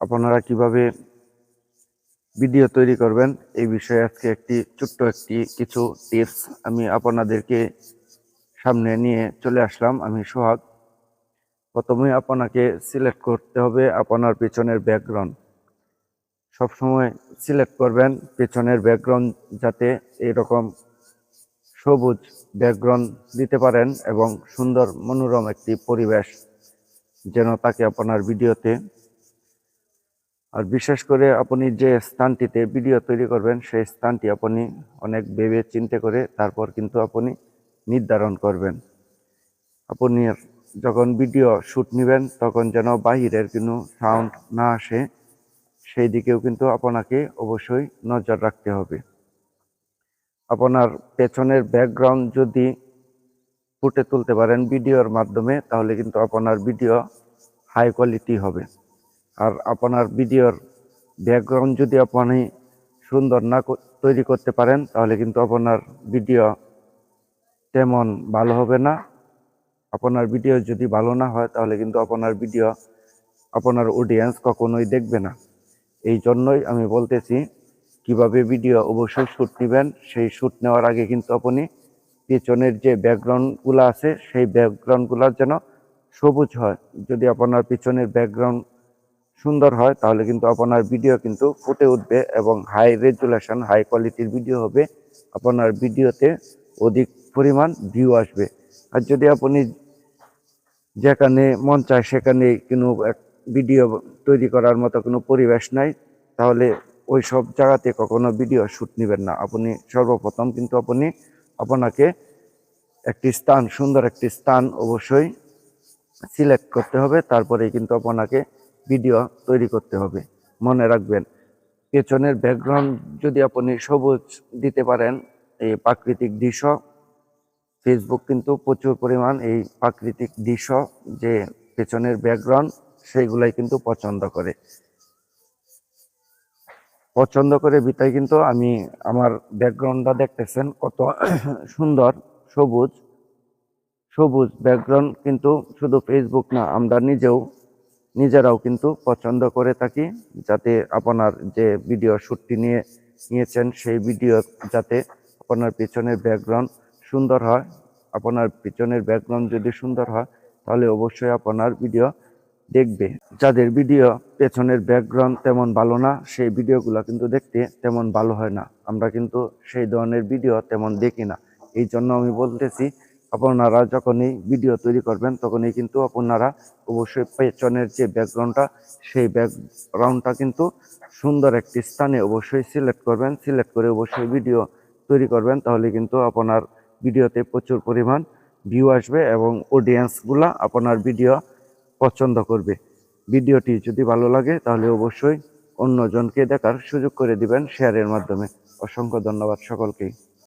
আপনারা কীভাবে ভিডিও তৈরি করবেন, এই বিষয়ে আজকে একটি ছোট্ট একটি কিছু টিপস আমি আপনাদেরকে সামনে নিয়ে চলে আসলাম। আমি সোহাগ। প্রথমে আপনাকে সিলেক্ট করতে হবে আপনার পেছনের ব্যাকগ্রাউন্ড সবসময় সিলেক্ট করবেন পেছনের ব্যাকগ্রাউন্ড যাতে এরকম সবুজ ব্যাকগ্রাউন্ড দিতে পারেন এবং সুন্দর মনোরম একটি পরিবেশ যেন তাকে আপনার ভিডিওতে আর বিশেষ করে আপনি যে স্থানটিতে ভিডিও তৈরি করবেন, সেই স্থানটি আপনি অনেক ভেবে চিন্তে করে তারপর কিন্তু আপনি নির্ধারণ করবেন। আপনি যখন ভিডিও শ্যুট নেবেন, তখন যেন বাহিরের কোনো সাউন্ড না আসে, সেই দিকেও কিন্তু আপনাকে অবশ্যই নজর রাখতে হবে। আপনার পেছনের ব্যাকগ্রাউন্ড যদি ফুটে তুলতে পারেন ভিডিওর মাধ্যমে, তাহলে কিন্তু আপনার ভিডিও হাই কোয়ালিটি হবে। আর আপনার ভিডিওর ব্যাকগ্রাউন্ড যদি আপনি সুন্দর না তৈরি করতে পারেন, তাহলে কিন্তু আপনার ভিডিও তেমন ভালো হবে না। আপনার ভিডিও যদি ভালো না হয়, তাহলে কিন্তু আপনার ভিডিও আপনার অডিয়েন্স কখনোই দেখবে না। এই জন্যই আমি বলতেছি, কীভাবে ভিডিও অবশ্যই শ্যুট নেবেন, সেই শ্যুট নেওয়ার আগে কিন্তু আপনি পেছনের যে ব্যাকগ্রাউন্ডগুলো আছে, সেই ব্যাকগ্রাউন্ডগুলো যেন সবুজ হয়। যদি আপনার পিছনের ব্যাকগ্রাউন্ড সুন্দর হয়, তাহলে কিন্তু আপনার ভিডিও কিন্তু ফুটে উঠবে এবং হাই রেজুলেশন হাই কোয়ালিটির ভিডিও হবে। আপনার ভিডিওতে অধিক পরিমাণ ভিউ আসবে। আর যদি আপনি যেখানে মন চায় সেখানে কোনো ভিডিও তৈরি করার মতো কোনো পরিবেশ নাই, তাহলে ওই সব জায়গাতে কখনো ভিডিও শ্যুট নেবেন না। আপনি সর্বপ্রথম কিন্তু আপনি আপনাকে একটি স্থান, সুন্দর একটি স্থান অবশ্যই সিলেক্ট করতে হবে। তারপরে কিন্তু আপনাকে ভিডিও তৈরি করতে হবে। মনে রাখবেন, পেছনের ব্যাকগ্রাউন্ড যদি আপনি সবুজ দিতে পারেন, এই প্রাকৃতিক দৃশ্য ফেসবুক কিন্তু প্রচুর পরিমাণ এই প্রাকৃতিক দৃশ্য যে পেছনের ব্যাকগ্রাউন্ড সেইগুলাই কিন্তু পছন্দ করে। পছন্দ করে বিতাই কিন্তু আমি আমার ব্যাকগ্রাউন্ডটা দেখতেছেন, কত সুন্দর, সবুজ। সবুজ ব্যাকগ্রাউন্ড কিন্তু শুধু ফেসবুক না, আমরা নিজেও নিজেরাও কিন্তু পছন্দ করে থাকি, যাতে আপনার যে ভিডিও শ্যুটটি নিয়ে নিয়েছেন, সেই ভিডিও যাতে আপনার পেছনের ব্যাকগ্রাউন্ড সুন্দর হয়। আপনার পিছনের ব্যাকগ্রাউন্ড যদি সুন্দর হয়, তাহলে অবশ্যই আপনার ভিডিও দেখবে। যাদের ভিডিও পেছনের ব্যাকগ্রাউন্ড তেমন ভালো না, সেই ভিডিওগুলো কিন্তু দেখতে তেমন ভালো হয় না। আমরা কিন্তু সেই ধরনের ভিডিও তেমন দেখি না। এই জন্য আমি বলতেছি আপনারা যখনই ভিডিও তৈরি করবেন, তখনই কিন্তু আপনারা অবশ্যই পেছনের যে ব্যাকগ্রাউন্ডটা সেই ব্যাকগ্রাউন্ডটা কিন্তু সুন্দর একটি স্থানে অবশ্যই সিলেক্ট করবেন। সিলেক্ট করে অবশ্যই ভিডিও তৈরি করবেন, তাহলে কিন্তু আপনার ভিডিওতে প্রচুর পরিমাণ ভিউ আসবে এবং অডিয়েন্সগুলা আপনার ভিডিও পছন্দ করবে। ভিডিওটি যদি ভালো লাগে, তাহলে অবশ্যই অন্যজনকে দেখার সুযোগ করে দিবেন শেয়ারের মাধ্যমে। অসংখ্য ধন্যবাদ সকলকেই।